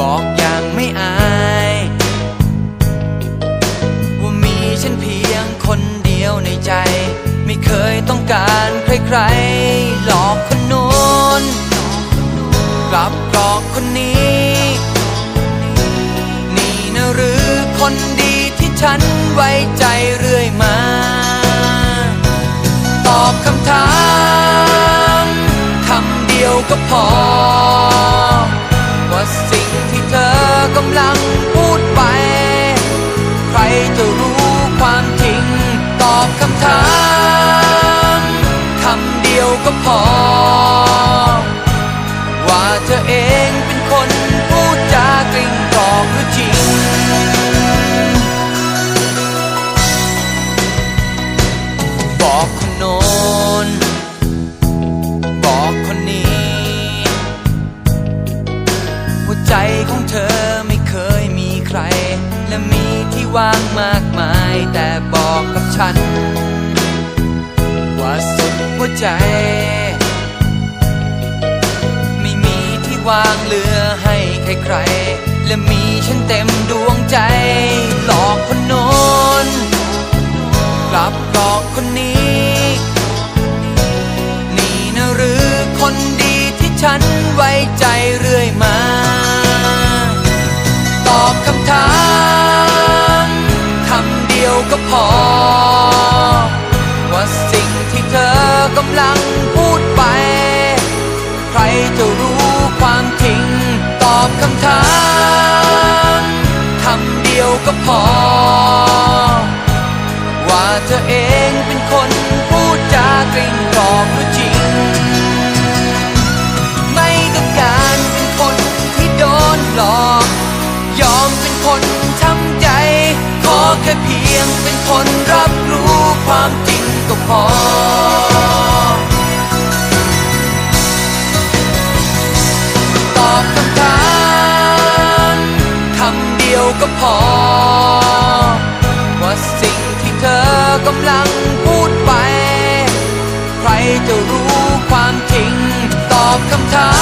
บอกอย่างไม่อาย ว่ามีฉันเพียงคนเดียวในใจ ไม่เคยต้องการใครๆ หลอกคนนู้นกลับหลอกคนนี้ นี่นะหรือคนดีที่ฉันไว้ใจเรื่อย ที่ว่างมากมาย แต่บอกกับฉัน ว่าสุดหัวใจ ไม่มีที่ว่างเหลือให้ใครๆ และมีฉันเต็มดวงใจ ว่าสิ่งที่เธอกำลังพูดไป ใครจะรู้ความจริงตอบคำถามคำเดียวก็พอ ค่เพียงเป็นคนรับรู้ความจริงก็พอ ตอบคำถามคำเดียวก็พอ ว่าสิ่งที่เธอกำลังพูดไป ใครจะรู้ความจริง ตอบคำถา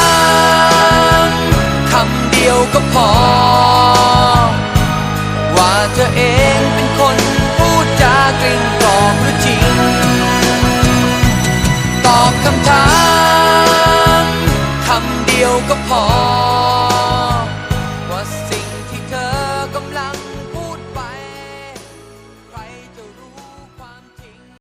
มคำเดียวก็พอ ว่าเธอเอง